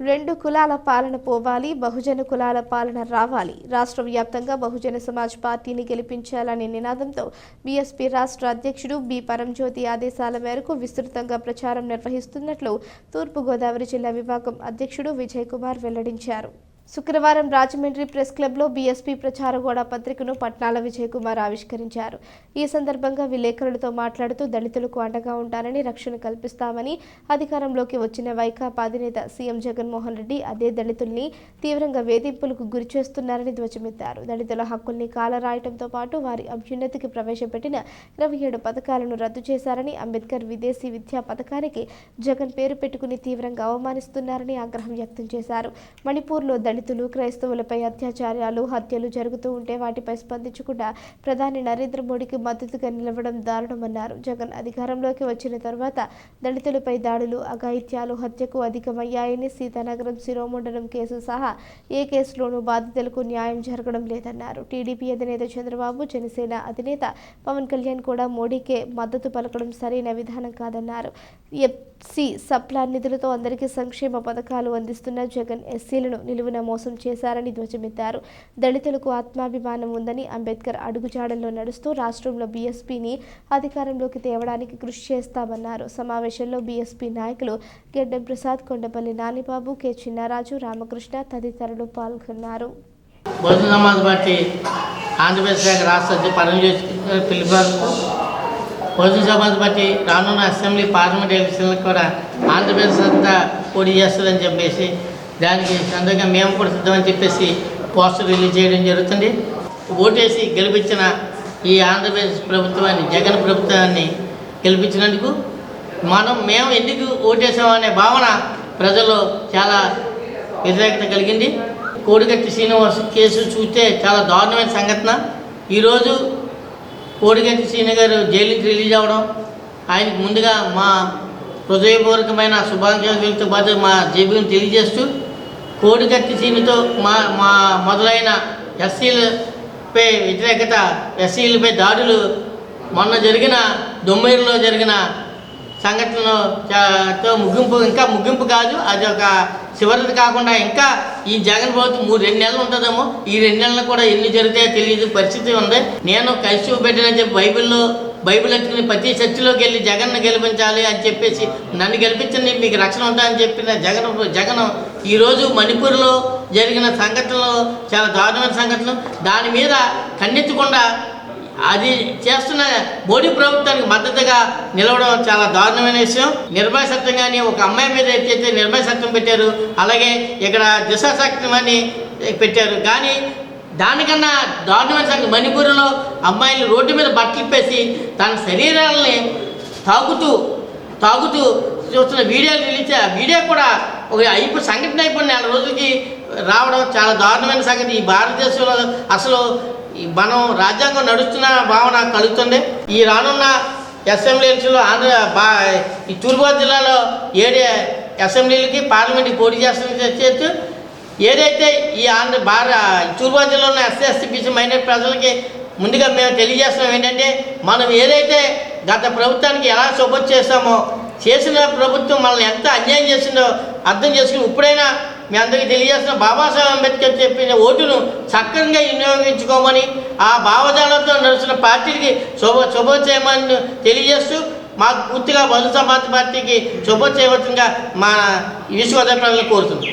రెండు కులాల పాలన పోవాలి బహుజన కులాల పాలన రావాలి. రాష్ట్ర వ్యాప్తంగా బహుజన సమాజ్ పార్టీని గెలిపించాలనే నినాదంతో బీఎస్పీ రాష్ట్ర అధ్యక్షుడు బి. పరంజ్యోతి ఆదేశాల మేరకు విస్తృతంగా ప్రచారం నిర్వహిస్తున్నట్లు తూర్పుగోదావరి జిల్లా విభాగం అధ్యక్షుడు విజయ్ కుమార్ వెల్లడించారు. శుక్రవారం రాజమండ్రి ప్రెస్ క్లబ్లో బీఎస్పీ ప్రచార గోడ పత్రికను పట్నాల విజయ్ కుమార్ ఆవిష్కరించారు. ఈ సందర్భంగా విలేకరులతో మాట్లాడుతూ దళితులకు అండగా ఉంటారని రక్షణ కల్పిస్తామని అధికారంలోకి వచ్చిన వైకాపా అధినేత సీఎం జగన్మోహన్ రెడ్డి అదే దళితుల్ని తీవ్రంగా వేధింపులకు గురి చేస్తున్నారని ధ్వజమెత్తారు. దళితుల హక్కుల్ని కాలరాయటంతో పాటు వారి అభ్యున్నతికి ప్రవేశపెట్టిన ఇరవై ఏడు పథకాలను రద్దు చేశారని అంబేద్కర్ విదేశీ విద్యా పథకానికి జగన్ పేరు పెట్టుకుని తీవ్రంగా అవమానిస్తున్నారని ఆగ్రహం వ్యక్తం చేశారు. మణిపూర్లో దళితులు క్రైస్తవులపై అత్యాచారాలు హత్యలు జరుగుతూ ఉంటే వాటిపై స్పందించకుండా ప్రధాని నరేంద్ర మోడీకి మద్దతుగా నిలవడం దారుణమన్నారు. జగన్ అధికారంలోకి వచ్చిన తర్వాత దళితులపై దాడులు అఘాయిత్యాలు హత్యకు అధికమయ్యాయని సీతానగరం శిరోమండలం కేసు సహా ఏ కేసులోనూ బాధితులకు న్యాయం జరగడం లేదన్నారు. టీడీపీ అధినేత చంద్రబాబు జనసేన అధినేత పవన్ కళ్యాణ్ కూడా మోడీకే మద్దతు పలకడం సరైన విధానం కాదన్నారు. ఎఫ్సి సప్లా నిధులతో అందరికీ సంక్షేమ పథకాలు అందిస్తున్న జగన్ ఎస్సీలను నిలువున మోసం చేశారని ధ్వజమెత్తారు. దళితులకు ఆత్మాభిమానం ఉందని అంబేద్కర్ అడుగుజాడల్లో నడుస్తూ రాష్ట్రంలో బీఎస్పీని అధికారంలోకి తేవడానికి కృషి చేస్తామన్నారు. సమావేశంలో బీఎస్పీ నాయకులు గెడ్డం ప్రసాద్ కొండపల్లి నానిబాబు కె. చిన్నరాజు రామకృష్ణ తదితరులు పాల్గొన్నారు. బహుజన సమాజ్ పార్టీ ఆంధ్రప్రదేశ్ శాఖ రాష్ట్ర అధ్యక్షుడు పరమేశ్వర్ పిలుపు బహుజన సమాజ్ పార్టీ రానున్న అసెంబ్లీ పార్లమెంట్ ఎలక్షన్లకు కూడా ఆంధ్రప్రదేశ్ అంతా పోటీ చేస్తుందని చెప్పేసి దానికి సందర్భంగా మేము కూడా సిద్ధమని చెప్పేసి పోస్టర్ రిలీజ్ చేయడం జరుగుతుంది. ఓటేసి గెలిపించిన ఈ ఆంధ్రప్రదేశ్ ప్రభుత్వాన్ని జగన్ ప్రభుత్వాన్ని గెలిపించినందుకు మనం మేము ఎందుకు ఓటేసామనే భావన ప్రజల్లో చాలా వ్యతిరేకత కలిగింది. కోడిగట్టి శ్రీనివాస్ కేసు చూస్తే చాలా దారుణమైన సంఘటన. ఈరోజు కోడిగట్టి శ్రీని గారు జైలు నుంచి రిలీజ్ అవ్వడం ఆయనకు ముందుగా మా హృదయపూర్వకమైన శుభాకాంక్షలతో పాటు మా జేబీని తెలియజేస్తూ కోడిగట్టి సీమితో మా మా మొదలైన ఎస్సీలపై వ్యతిరేకత ఎస్సీలపై దాడులు మొన్న జరిగిన దొమ్మేరులో జరిగిన సంఘటనలో తో ముగింపు ఇంకా ముగింపు కాదు అది ఒక చివరిది కాకుండా ఇంకా ఈ జగన్ ప్రభుత్వం మూడు రెండు నెలలు ఉంటుందేమో ఈ రెండు నెలలు కూడా ఎన్ని జరిగితే తెలియదు పరిస్థితి ఉంది. నేను కలిసి పెట్టినని చెప్పి బైబిల్లో బైబిల్ ఎత్తుకుని ప్రతి చర్చిలోకి వెళ్ళి జగన్ను గెలిపించాలి అని చెప్పేసి నన్ను గెలిపించండి మీకు రక్షణ ఉంటాయని చెప్పిన జగన్ జగన్ ఈరోజు మణిపూర్లో జరిగిన సంఘటనలు చాలా దారుణమైన సంఘటనలు. దాని మీద ఖండించకుండా అది చేస్తున్న మోడీ ప్రభుత్వానికి మద్దతుగా నిలవడం చాలా దారుణమైన విషయం. నిర్భయ కానీ ఒక అమ్మాయి మీద ఎత్తైతే నిర్భయ పెట్టారు. అలాగే ఇక్కడ దిశ అని పెట్టారు. కానీ దానికన్నా దారుణమైన సంగతి మణిపూర్లో అమ్మాయిలు రోడ్డు మీద బట్టలిప్పేసి తన శరీరాలని తాగుతూ తాగుతూ చూస్తున్న వీడియోలు రిలీజ్ ఆ వీడియో కూడా ఒక అయిపోయి సంఘటన అయిపోయిన నెల రోజులకి రావడం చాలా దారుణమైన సంగతి. ఈ భారతదేశంలో అసలు ఈ మనం రాజ్యాంగం నడుస్తున్న భావన కలుగుతుంది. ఈ రానున్న అసెంబ్లీ ఆంధ్ర బా ఈ తూర్పుగోదావరి జిల్లాలో ఏడే అసెంబ్లీలకి పార్లమెంట్కి పోటీ చేస్తున్న చేస్తూ ఏదైతే ఈ ఆంధ్ర భారత తూర్పుగోదావరి జిల్లాలో ఉన్న ఎస్సీ ఎస్సీ బీసీ మైనార్టీ ప్రజలకి ముందుగా మేము తెలియజేస్తున్నాం ఏంటంటే మనం ఏదైతే గత ప్రభుత్వానికి ఎలా సపోర్ట్ చేస్తామో చేసిన ప్రభుత్వం మనల్ని ఎంత అన్యాయం చేసిందో అర్థం చేసుకుని ఇప్పుడైనా మీ అందరికీ తెలియజేస్తున్న బాబాసాహెబ్ అంబేద్కర్ చెప్పిన ఓటును చక్కగా వినియోగించుకోమని ఆ భావజాలంతో నడుస్తున్న పార్టీకి శుభ శుభ చేయమని తెలియజేస్తూ మాకు పూర్తిగా బహుజన సమాజ్ పార్టీకి శుభ చేయవచ్చుగా మా విశ్వోదయ ప్రజలు కోరుతున్నాం.